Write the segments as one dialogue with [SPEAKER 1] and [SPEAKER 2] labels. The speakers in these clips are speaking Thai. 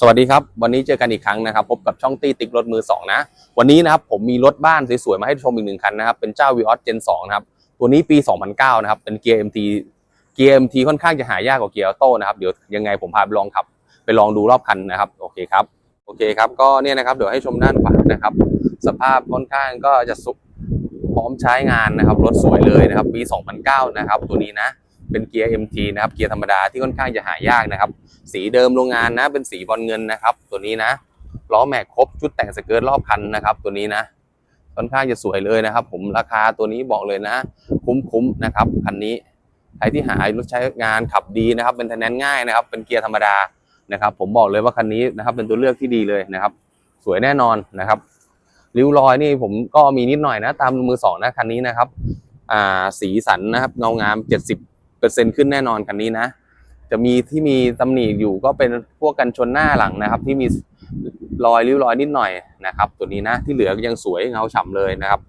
[SPEAKER 1] สวัสดีครับ วันนี้เจอกันอีกครั้งนะครับ พบกับช่องตี้ติ๊กรถมือสองนะ วันนี้นะครับผมมีรถบ้านสวยๆมาให้ชมอีกหนึ่งคันนะครับเป็นเจ้า v ีออสเจนสองนะครับ ตัวนี้ปี 2009 นะครับ เป็นเกียร์ MT เกียร์ MT ค่อนข้างจะหายากกว่าเกียร์ออโต้นะครับ เดี๋ยวยังไงผมพาไปลองขับ ไปลองดูรอบคันนะครับ โอเคครับ โอเคครับ ก็เนี่ยนะครับ เดี๋ยวให้ชมด้านขวานะครับ สภาพค่อนข้างก็จะสุขพร้อมใช้งานนะครับ รถสวยเลยนะครับ ปี 2009 นะครับ ตัวนี้นะ เป็นเกียร์ MT นะครับเกียร์ธรรมดาที่ค่อนข้างจะหายากนะครับ สีเดิมโรงงานนะเป็นสีบอลเงินนะครับ ตัวนี้นะล้อแม็กครบชุดแต่งสเกิร์ตรอบคันนะครับ ตัวนี้นะค่อนข้างจะสวยเลยนะครับ ผมราคาตัวนี้บอกเลยนะ คุ้มๆนะครับคันนี้ใครที่หารถใช้งานขับดีนะครับ เป็นทนแนนง่ายนะครับ เป็นเกียร์ธรรมดานะครับ ผมบอกเลยว่าคันนี้นะครับ เป็นตัวเลือกที่ดีเลยนะครับ สวยแน่นอนนะครับริ้วรอยนี่ผมก็มีนิดหน่อยนะ ตามมือสองนะคันนี้นะครับ อ่าสีสันนะครับเงางามเจ็ดสิบ เปอร์เซ็นขึ้นแน่นอนคันนี้นะ จะมีที่มีตำหนิอยู่ก็เป็นพวกกันชนหน้าหลังนะครับ ที่มีรอยริ้วรอยนิดหน่อยนะครับ ตัวนี้นะที่เหลือยังสวยเงาฉ่ำเลยนะครับ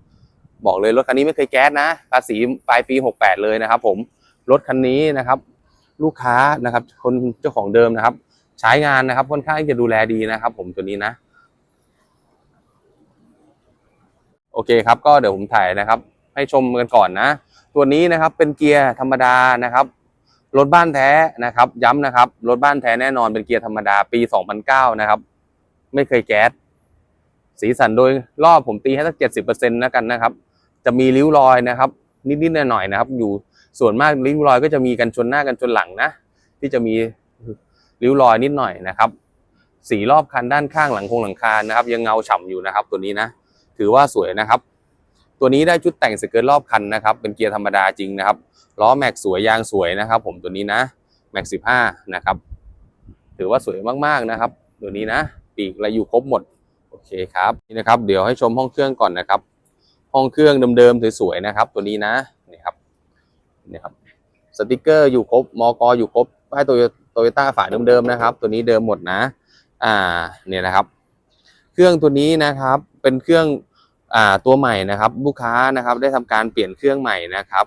[SPEAKER 1] บอกเลยรถคันนี้ไม่เคยแก๊สนะภาษีปลายปี 68 เลยนะครับ ผมรถคันนี้นะครับ ลูกค้านะครับ คนเจ้าของเดิมนะครับ ใช้งานนะครับค่อนข้างจะดูแลดีนะครับ ผมตัวนี้นะโอเคครับก็เดี๋ยวผมถ่ายนะครับ ให้ชมกันก่อนนะ ตัวนี้นะครับเป็นเกียร์ธรรมดานะครับรถบ้านแท้นะครับ ย้ำนะครับรถบ้านแท้แน่นอนเป็นเกียร์ธรรมดาปี 2009 นะครับ ไม่เคยแก๊สสีสันโดยรอบผมตีให้สัก70%แล้วกันนะครับ จะมีริ้วรอยนะครับ นิดๆหน่อยๆนะครับ อยู่ส่วนมากริ้วรอยก็จะมีกันชนหน้ากันชนหลังนะ ที่จะมีริ้วรอยนิดหน่อยนะครับ สีรอบคันด้านข้างหลังโครงหลังคานะครับ ยังเงาฉ่ำอยู่นะครับ ตัวนี้นะ ถือว่าสวยนะครับ ตัวนี้ได้ชุดแต่งสเกิร์ตรอบคันนะครับ เป็นเกียร์ธรรมดาจริงนะครับล้อแม็กสวยยางสวยนะครับ ผมตัวนี้นะแม็กสิบห้านะครับ ถือว่าสวยมากๆนะครับ ตัวนี้นะปีกอะไรอยู่ครบหมดโอเคครับนี่นะครับ เดี๋ยวให้ชมห้องเครื่องก่อนนะครับ ห้องเครื่องเดิมๆสวยๆนะครับ ตัวนี้นะนี่ครับนี่ครับสติกเกอร์อยู่ครบมอกอยู่ครบป้ายโตโยโตโยต้าฝาเดิมๆนะครับ ตัวนี้เดิมหมดนะ อ่าเนี่ยนะครับ เครื่องตัวนี้นะครับเป็นเครื่อง ตัวใหม่นะครับลูกค้านะครับได้ทำการเปลี่ยนเครื่องใหม่นะครับ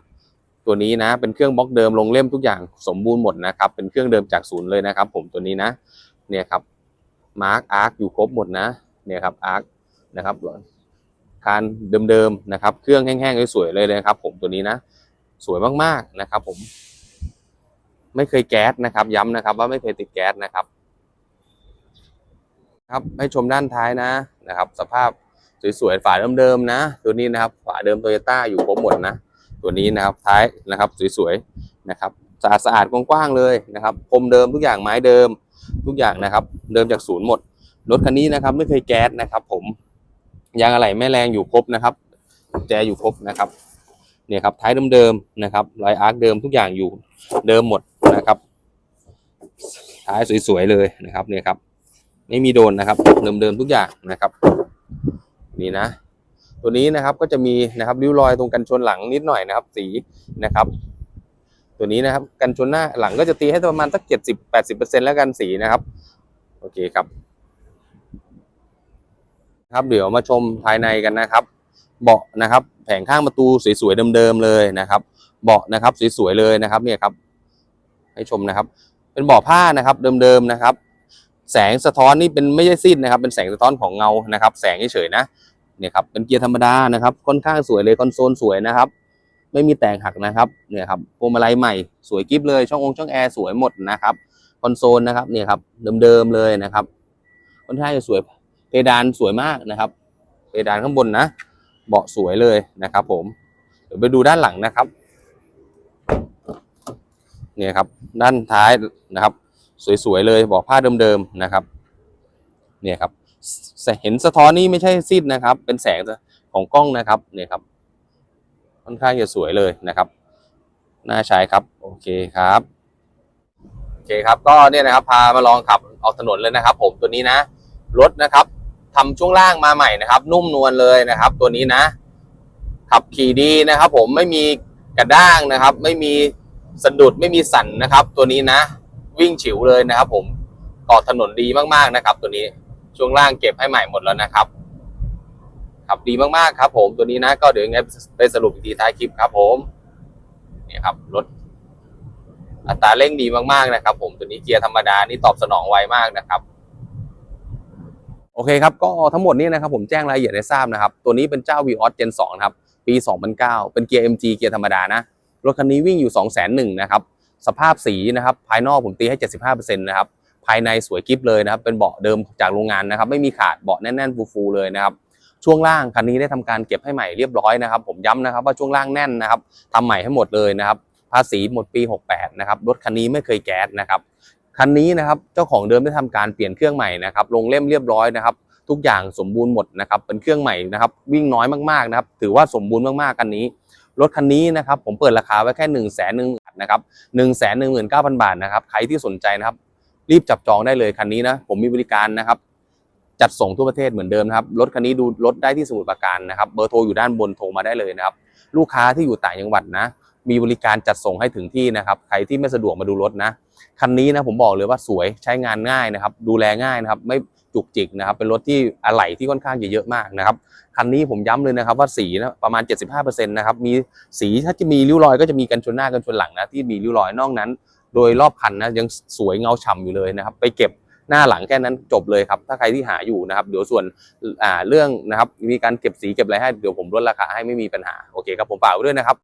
[SPEAKER 1] ตัวนี้นะเป็นเครื่องบล็อกเดิมลงเล่มทุกอย่างสมบูรณ์หมดนะครับ เป็นเครื่องเดิมจากศูนย์เลยนะครับ ผมตัวนี้นะเนี่ยครับมาร์กอาร์คอยู่ครบหมดนะเนี่ยครับอาร์คนะครับคานเดิมๆนะครับ เครื่องแห้งๆสวยๆเลยนะครับ ผมตัวนี้นะ สวยมากๆนะครับ ผม ไม่เคยแก๊สนะครับ ย้ำนะครับ ว่าไม่เคยติดแก๊สนะครับ ครับให้ชมด้านท้ายนะนะครับ สภาพ สวยๆฝาเดิมๆนะ ตัวนี้นะครับฝาเดิมโตโยต้าอยู่ครบหมดนะตัวนี้นะครับท้ายนะครับสวยๆนะครับสะอาดสะอาดๆกว้างๆเลยนะครับพรมเดิมทุกอย่างไม้เดิมทุกอย่างนะครับ เดิมจากศูนย์หมดรถคันนี้นะครับไม่เคยแก๊สนะครับ ผมยางอะไหล่แม่แรงอยู่ครบนะครับแจอยู่ครบนะครับเนี่ยครับท้ายเดิมๆนะครับรอยอาร์คเดิมทุกอย่างอยู่เดิมหมดนะครับ ท้ายสวยๆเลยนะครับเนี่ยครับ ไม่มีโดนนะครับ เดิมๆทุกอย่างนะครับ นี่นะ ตัวนี้นะครับก็จะมีนะครับริ้วรอยตรงกันชนหลังนิดหน่อยนะครับ สีนะครับ ตัวนี้นะครับกันชนหน้าหลังก็จะตีให้ประมาณสักเจ็ดสิบแปดสิบเปอร์เซ็นแล้วกันสีนะครับโอเคครับครับเดี๋ยวมาชมภายในกันนะครับ เบาะนะครับ แผงข้างประตูสวยๆเดิมๆเลยนะครับ เบาะนะครับสวยๆเลยนะครับเนี่ยครับ ให้ชมนะครับ เป็นเบาะผ้านะครับเดิมๆนะครับ แสงสะท้อนนี่เป็นไม่ใช่ซีดนะครับ เป็นแสงสะท้อนของเงานะครับ แสงเฉยๆนะ เนี่ยครับเป็นเกียร์ธรรมดานะครับ ค่อนข้างสวยเลยคอนโซลสวยนะครับ ไม่มีแตกหักนะครับเนี่ยครับพวงมาลัยใหม่สวยกิฟเลย ช่ององค์ช่องแอร์สวยหมดนะครับคอนโซลนะครับเนี่ยครับเดิมๆเลยนะครับค่อนข้างจะสวยเพดานสวยมากนะครับเพดานข้างบนนะเบาะสวยเลยนะครับ ผมเดี๋ยวไปดูด้านหลังนะครับเนี่ยครับด้านท้ายนะครับ สวยๆเลยเบาะผ้าเดิมๆนะครับ เนี่ยครับ เห็นสะท้อนนี่ไม่ใช่ซีดนะครับ เป็นแสงของกล้องนะครับเนี่ยครับ ค่อนข้างจะสวยเลยนะครับน่าใช้ครับ โอเคครับโอเคครับ ก็เนี่ยนะครับ พามาลองขับออกถนนเลยนะครับ ผมตัวนี้นะรถนะครับทำช่วงล่างมาใหม่นะครับ นุ่มนวลเลยนะครับ ตัวนี้นะ ขับขี่ดีนะครับ ผมไม่มีกระด้างนะครับ ไม่มีสะดุดไม่มีสั่นนะครับ ตัวนี้นะ วิ่งฉิวเลยนะครับ ผมกอดถนนดีมากๆนะครับ ตัวนี้ ช่วงล่างเก็บให้ใหม่หมดแล้วนะครับขับดีมากๆครับ ผมตัวนี้นะ ก็เดี๋ยวยังไงไปสรุปอีกทีท้ายคลิปครับผมนี่ครับรถอัตราเร่งดีมากๆนะครับ ผมตัวนี้เกียร์ธรรมดานี่ตอบสนองไวมากนะครับโอเคครับก็ทั้งหมดนี้นะครับผมแจ้งรายละเอียดให้ทราบนะครับ ตัวนี้เป็นเจ้า v ีออส Gen 2นะครับ ปี 2009 เป็นเกียร์ MG เกียร์ธรรมดานะรถคันนี้วิ่งอยู่ 2 0 0 0 0 0นะครับสภาพสีนะครับ ภายนอกผมตีให้ 75%นะครับ ภายในสวยกริฟเลยนะครับ เป็นเบาะเดิมจากโรงงานนะครับ ไม่มีขาดเบาะแน่นๆฟูๆเลยนะครับช่วงล่างคันนี้ได้ทำการเก็บให้ใหม่เรียบร้อยนะครับ ผมย้ำนะครับว่าช่วงล่างแน่นนะครับทำใหม่ให้หมดเลยนะครับ ภาษีหมดปี 68 นะครับรถคันนี้ไม่เคยแก๊สนะครับคันนี้นะครับเจ้าของเดิมได้ทำการเปลี่ยนเครื่องใหม่นะครับ ลงเล่มเรียบร้อยนะครับ ทุกอย่างสมบูรณ์หมดนะครับเป็นเครื่องใหม่นะครับ วิ่งน้อยมากๆนะครับ ถือว่าสมบูรณ์มากๆคันนี้ รถคันนี้นะครับ ผมเปิดราคาไว้แค่หนึ่งแสนหนึ่งบาทนะครับหนึ่งแสนหนึ่งหมื่นเก้าพันบาทนะครับใครที่สนใจนะครับ รีบจับจองได้เลยคันนี้นะผมมีบริการนะครับ จัดส่งทั่วประเทศเหมือนเดิมนะครับรถคันนี้ดูรถได้ที่สมุทรปราการนะครับ เบอร์โทรอยู่ด้านบนโทรมาได้เลยนะครับ ลูกค้าที่อยู่ต่างจังหวัดนะ มีบริการจัดส่งให้ถึงที่นะครับ ใครที่ไม่สะดวกมาดูรถนะคันนี้นะผมบอกเลยว่าสวยใช้งานง่ายนะครับ ดูแลง่ายนะครับไม่จุกจิกนะครับ เป็นรถที่อะไหล่ที่ค่อนข้างจะเยอะมากนะครับคันนี้ผมย้ำเลยนะครับว่าสีนะประมาณ 75%นะครับมีสีถ้าจะมีริ้วรอยก็จะมีกันชนหน้ากันชนหลังนะที่มีริ้วรอยนอกนั้น โดยรอบคันนะยังสวยเงาฉ่ำอยู่เลยนะครับ ไปเก็บหน้าหลังแค่นั้นจบเลยครับ ถ้าใครที่หาอยู่นะครับ เดี๋ยวส่วนอ่าเรื่องนะครับ มีการเก็บสีเก็บอะไรให้เดี๋ยวผมลดราคาให้ไม่มีปัญหาโอเคครับผมฝากไว้ด้วยนะครับ